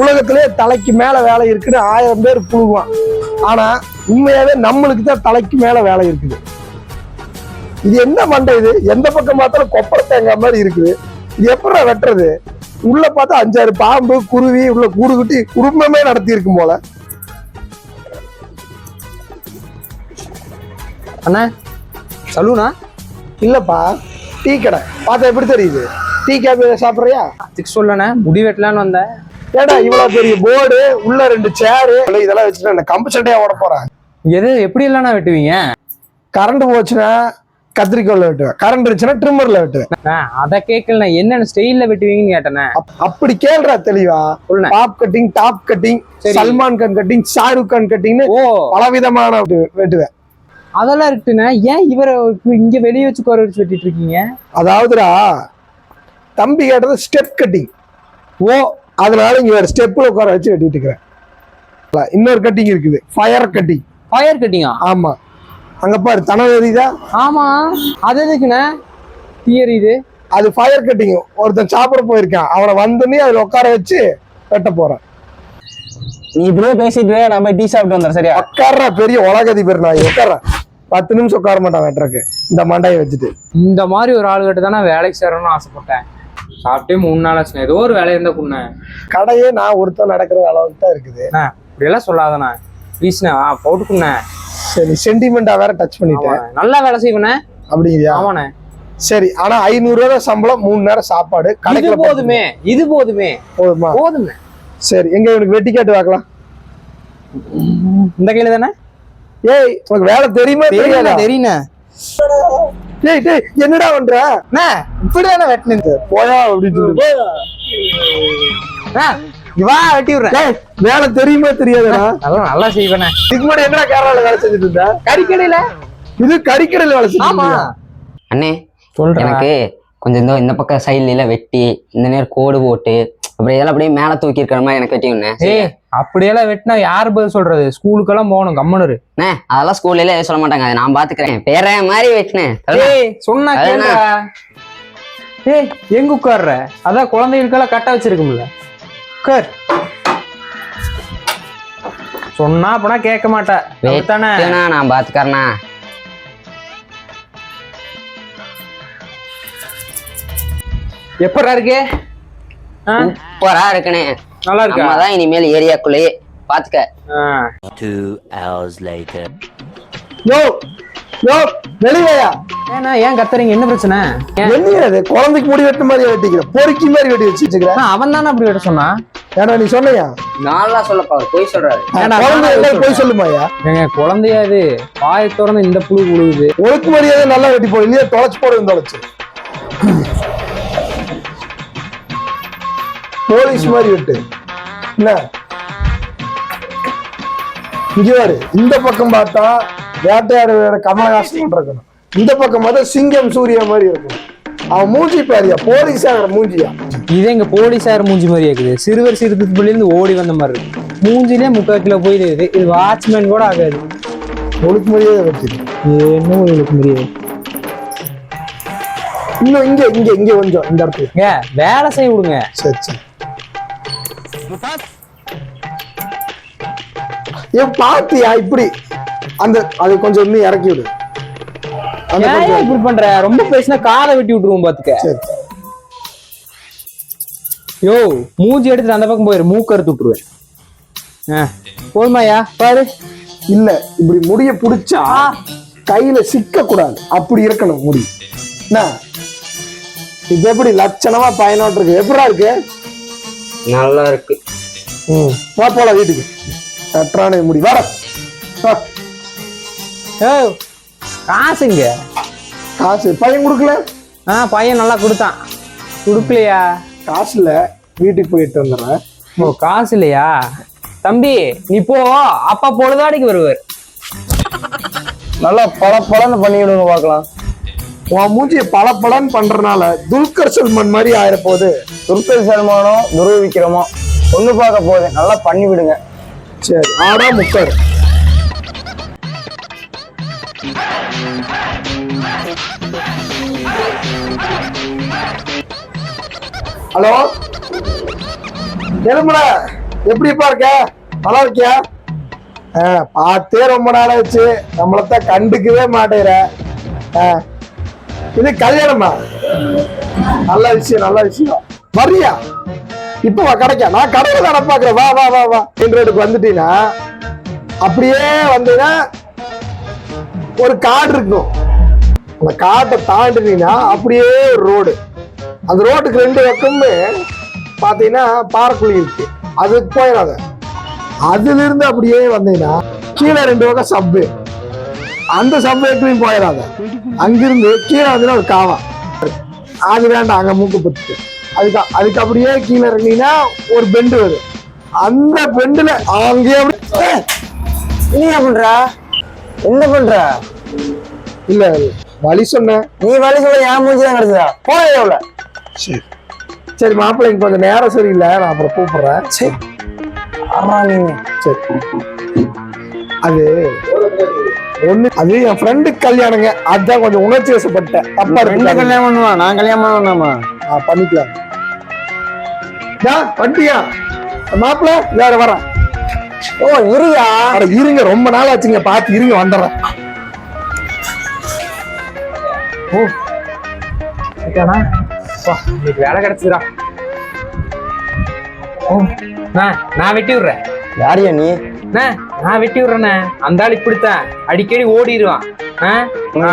உலகத்திலே தலைக்கு மேல வேலை இருக்குன்னு ஆயிரம் பேர் புழுகுவான். ஆனா உண்மையாவே நம்மளுக்கு தான் தலைக்கு மேல வேலை இருக்குது. இது என்ன மண்டை இது? எந்த பக்கம் பார்த்தாலும் கொப்பரை தேங்காய் மாதிரி இருக்குது. இது எப்படா வெட்டுறது? உள்ள பார்த்தா அஞ்சாறு பாம்பு குருவி உள்ள கூடு குட்டி குடும்பமே நடத்தி இருக்கும் போல. அண்ணா சலூனா? இல்லப்பா டீ கடை. பார்த்தா எப்படி தெரியுது? டீ காபி சாப்பிட்றியா? சிக்ஸ் சொல்லண்ணே முடி வெட்டலான்னு வந்தேன். ஏடா இவ்வளவு பெரிய போர்டு உள்ள ரெண்டு சேரு இதெல்லாம் வச்சுட்டு நான் கம்பு சட்டையா ஓட போறேன் எது எப்படி இல்லைண்ணா வெட்டுவீங்க? கரண்ட் போச்சுன்னா கத்திரிக்கோல்ல வெட்டுவேன். கரண்ட் இருந்துச்சுன்னா ட்ரிம்மர்ல வெட்டுவேன். அதை கேட்கல என்னென்ன ஸ்டைல்ல வெட்டுவீங்கன்னு அப்- அப்படி கேள்றா தெளிவா. Bob cutting top cutting. Salman Khan cutting Shahrukh Khan கட்டிங்னு பலவிதமான வெட்டு- வெட்டுவேன். அதெல்லாம் இருக்குண்ணே. ஏன் இவரை இங்க வெளியே வச்சு குறை வச்சு வெட்டிட்டு இருக்கீங்க? அதாவதுடா தம்பி கேட்டது ஸ்டெப் கட்டிங் ஓ. அதனால இங்க ஸ்டெப்ல உட்கார வச்சு வெட்டிட்டு இருக்கிறேன். இன்னொரு கட்டிங் இருக்குது. ஃபயர் கட்டிங் ஃபயர் கட்டிங்கா ஆமா. அங்க பாரு தன எரியுதா ஆமா. அது எதுக்குண்ணே? தியரி இது. அது ஃபயர் கட்டிங் ஒருத்தன் சாப்பிட போயிருக்கான். அவனை வந்தோடனே அதுல உட்கார வச்சு வெட்ட போறேன். நீ இப்படியே பேசிட்டு நம்ம டீ சாப்பிட்டு வந்தோம் சரியா? உட்கார்ற பெரிய உலகதிபர் நான் உட்கார்றேன் பத்து நிமிஷம் உட்கார மாட்டான் வெட்டுறக்கு இந்த மண்டையை வச்சுட்டு. இந்த மாதிரி ஒரு ஆளுகிட்ட தான் நான் வேலைக்கு சேரணும்னு ஆசைப்பட்டேன். சாப்பிட்டே மூணு நாள் ஆச்சுண்ணே ஏதோ ஒரு வேலை இருந்தா குண்ணே கடையே நான் ஒருத்தன் நடக்கிற அளவுக்கு தான் இருக்குது இப்படியெல்லாம் சொல்லாதண்ணா. ப்ளீஸ்ண்ணே ஆ போட்டுக்குண்ணே. சரி சென்டிமெண்டா வேற டச் பண்ணிட்டேன். நல்லா வேலை செய்வேண்ணே. அப்படிங்கிறியா? ஆமாண்ணே. சரி ஆனா ஐநூறு ரூபாய் சம்பளம் மூணு நேரம் சாப்பாடு இது கடைக்குள்ள போதுமே இது போதுமே. போதுமா? போதுமே சரி எங்க இவனுக்கு வெட்டி காட்டு பார்க்கலாம். இந்த கையில தானே? ஏய் உனக்கு வேலை தெரியுமா? தெரியாதா? தெரியுண்ணே டேய் டேய் என்னடா பண்ற? அண்ணா இப்படிதானே வெட்டினது போயா அப்படின்னு சொல்லி. அண்ணா, வா வெட்டி விடுறேன். வேலை தெரியுமா தெரியாதடா? நல்லா நல்லா செய்வேண்ணே இதுக்கு முன்னாடி என்னடா கேரளால வேலை செஞ்சுட்டு இருந்த கறிக்கடையில. இது கறிக்கடையில வேலை இருந்தியா? அண்ணே சொல்றேன் எனக்கு கொஞ்சம் இந்த இந்த பக்கம் சைட்ல எல்லாம் வெட்டி இந்த நேரம் கோடு போட்டு அப்புறம் இதெல்லாம் அப்படியே மேல தூக்கி இருக்கிற மாதிரி எனக்கு ஏய் அப்படியெல்லாம் வெட்டினா யார் பதில் சொல்றது? ஸ்கூலுக்கெல்லாம் போகணும் கம்மனு அண்ணே அதெல்லாம் ஸ்கூல்ல எதுவும் சொல்ல மாட்டாங்க. அதை நான் பாத்துக்கிறேன். பேர மாதிரி வெட்டினேன் சொன்னா. ஏய் எங்க உட்கார்ற? அதான் குழந்தைகளுக்கெல்லாம் கட்ட வச்சிருக்கும்ல. உட்கார். சொன்னா அப்பனா கேட்க மாட்டா. அப்படித்தானே? வெட்டினா நான் பாத்துக்கறேண்ணா. எப்படா இருக்கு? சூப்பரா இருக்குண்ணே நல்லா இருக்கா? நம்ம தான் இனிமேல் ஏரியாக்குள்ளேயே பாத்துக்க. Two hours later. யோ யோ வெளியா ஏண்ணா ஏன் கத்துறீங்க? என்ன பிரச்சனை? இது குழந்தைக்கு முடி வெட்ட மாதிரி வெட்டிக்கிற பொறுக்கி மாதிரி வெட்டி வச்சு வச்சுக்கிறேன் அண்ணா, அவன் தானே அப்படி வெட்ட சொன்னா? ஏன்னா நீ சொன்னையா? நல்லா சொல்லப்பா போய் சொல்றாரு. குழந்தை போய்? சொல்லுமாயா ஏங்க குழந்தையா இது? வாயை திறந்து இந்த புழு புழுகுது ஒழுக்கு மரியாதை நல்லா வெட்டி போடு இல்லையா? தொலைச்சு போடு தொலைச்சு. போலீஸ் மாதிரி வெட்டு. என்ன? இங்க பாரு இந்த பக்கம் பார்த்தா வேட்டையாடு கமலஹாசன் இருக்கணும். இந்த பக்கம் பார்த்தா சிங்கம் சூர்யா மாதிரி இருக்கணும். அவன் மூஞ்சி பாரியா போலீஸ் ஆகிற மூஞ்சியா? இதே எங்க போலீஸார் மூஞ்சி மாதிரி இருக்குது. சிறுவர் சிறுத்தை இருந்து ஓடி வந்த மாதிரி இருக்கு. மூஞ்சிலே முக்கால் கிலோ போயிடுது இது வாட்ச்மேன் கூட ஆகாது. ஒழுக்கு மரியாதை வெட்டி என்ன உங்களுக்கு முடியாது இன்னும் இங்க இங்க இங்க கொஞ்சம் இந்த இடத்துல. வேலை செய்ய விடுங்க. சரி சரி. ஏன் பாத்தியா இப்படி? அந்த அது கொஞ்சம் இன்னும் இறக்கி விடு. ஏன் இப்படி பண்ற? ரொம்ப பேசினா காதை வெட்டி விட்டுருவோம் பாத்துக்க. யோ மூஞ்சி எடுத்துட்டு அந்த பக்கம் போயிரு. மூக்கு அறுத்து விட்டுருவேன். போதுமாயா பாரு. இல்ல இப்படி முடிய புடிச்சா கையில சிக்க கூடாது அப்படி இருக்கணும் முடி. என்ன? இது எப்படி லட்சணமா பயனோட்டு இருக்கு எப்படா இருக்கு? நல்லா இருக்கு ம் வா போலாம் வீட்டுக்கு. கட்டுறானே முடி வர ஏ காசுங்க காசு பையன் கொடுக்கல? ஆ பையன் நல்லா கொடுத்தான். கொடுக்கலையா? காசு இல்ல வீட்டுக்கு போயிட்டு வந்துடுறேன். ஓ காசு இல்லையா? தம்பி நீ போ அப்பா பொழுதாடிக்கு வருவார். நல்லா பல பலன்னு பண்ணிவிடுங்க பார்க்கலாம். உன் மூஞ்சிய பல பலன்னு பண்றதுனால துல்கர் சல்மான் மாதிரி ஆயிர போகுது துர்க்கல் சல்மானோ துருவ விக்ரமோ ஒண்ணு பார்க்க போகுது. நல்லா பண்ணி விடுங்க. சரி ஆடா முக்காடு ஹலோ? எலும்புல எப்படிப்பா இருக்க? நல்லா இருக்கியா? ஆ, பார்த்தே ரொம்ப நாள் ஆச்சு நம்மளத்தான் கண்டுக்கவே மாட்டேற ஆ, இது கல்யாணமா? நல்ல விஷயம் நல்ல விஷயம். வர்றியா? இப்ப வா கடைக்கா. நான் கடையில தானே பாக்குறேன் வா வா வா வா. மெயின் ரோடுக்கு வந்துட்டீங்கன்னா அப்படியே வந்தீங்கன்னா ஒரு காடு இருக்கும் அந்த காட்டை தாண்டினீங்கன்னா அப்படியே ஒரு ரோடு. அந்த ரோட்டுக்கு ரெண்டு பக்கமுமே பார்த்தீங்கன்னா பாறைக்குழி இருக்கு. அதுக்கு போயிடாத. அதுல இருந்து அப்படியே வந்தீங்கன்னா கீழே ரெண்டு பக்கம் சப்பு. அந்த சப்வேக்குலையும் போயிடாத அங்கிருந்து கீழே வந்தீங்கன்னா ஒரு காவா. அது வேண்டாம் அங்க மூக்கு பத்துக்கு அதுக்கு அதுக்கு அப்படியே கீழே இறங்கினீங்கன்னா ஒரு பெண்டு வரும். அந்த பெண்டுல அங்கேயே நீ என்ன பண்ற? என்ன பண்ற? இல்ல வழி சொன்னேன். நீ வழி சொல்ல என் மூஞ்சி தான் கிடைச்சதா போன எவ்வளவு சரி. சரி மாப்பிள்ளைங்க கொஞ்சம் நேரம் சரியில்லை. நான் அப்புறம் கூப்பிடுறேன். சரி. ஆமா நீங்க சரி. அது ஒண்ணு அது என் ஃப்ரெண்டு கல்யாணங்க. அதான் கொஞ்சம் உணர்ச்சி வசப்பட்டேன். தப்பா ரெண்டு கல்யாணம் பண்ணுவான் நான் கல்யாணம் பண்ணுவேன் நான் பண்ணிக்கலாம். வண்டியா? மாப்பிள்ள வேற வரேன். ஓ இருயா அட இருங்க ரொம்ப நாள் ஆச்சுங்க பார்த்து இருங்க வந்துடுறேன். ஓ. ஓகேண்ணா இன்னைக்கு வேலை கிடைச்சதுடா. ஓ நான் நான் வெட்டி விடுறேன். யாரியா நீ? நான் வெட்டி விடுறேண்ணே. அந்த ஆள் இப்படித்தான். அடிக்கடி ஓடிடுவான்.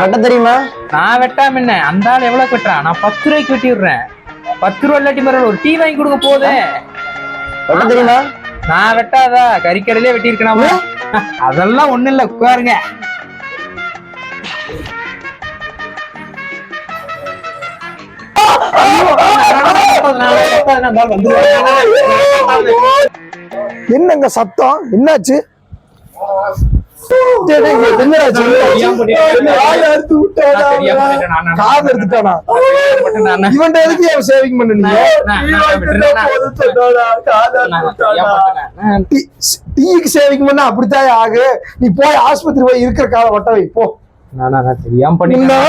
கட்ட தெரியுமா? நான் வெட்டாம என்ன? அந்த ஆள் எவ்வளவு வெட்டுறான்? நான் பத்து ரூபாய்க்கு வெட்டி விடுறேன். பத்து ரூபா இல்லாட்டி மாதிரி ஒரு டீ வாங்கி கொடுக்க போதே. கட்ட தெரியுமா? நான் வெட்டாதா? கறிக்கடையிலே வெட்டி இருக்கலாமா? அதெல்லாம் ஒண்ணு இல்ல. உட்காருங்க. என்னங்க சத்தம் என்னாச்சு இவன்ட்ட எதுக்கு ஏன் சேவிங் பண்ணுனீங்க டீ- டீக்கு சேவிங் பண்ணா அப்படித்தான் ஆகு நீ போய் ஆஸ்பத்திரி போய் இருக்கிற காலை ஒட்ட வை போ தெரியாம பண்ணிட்டேன்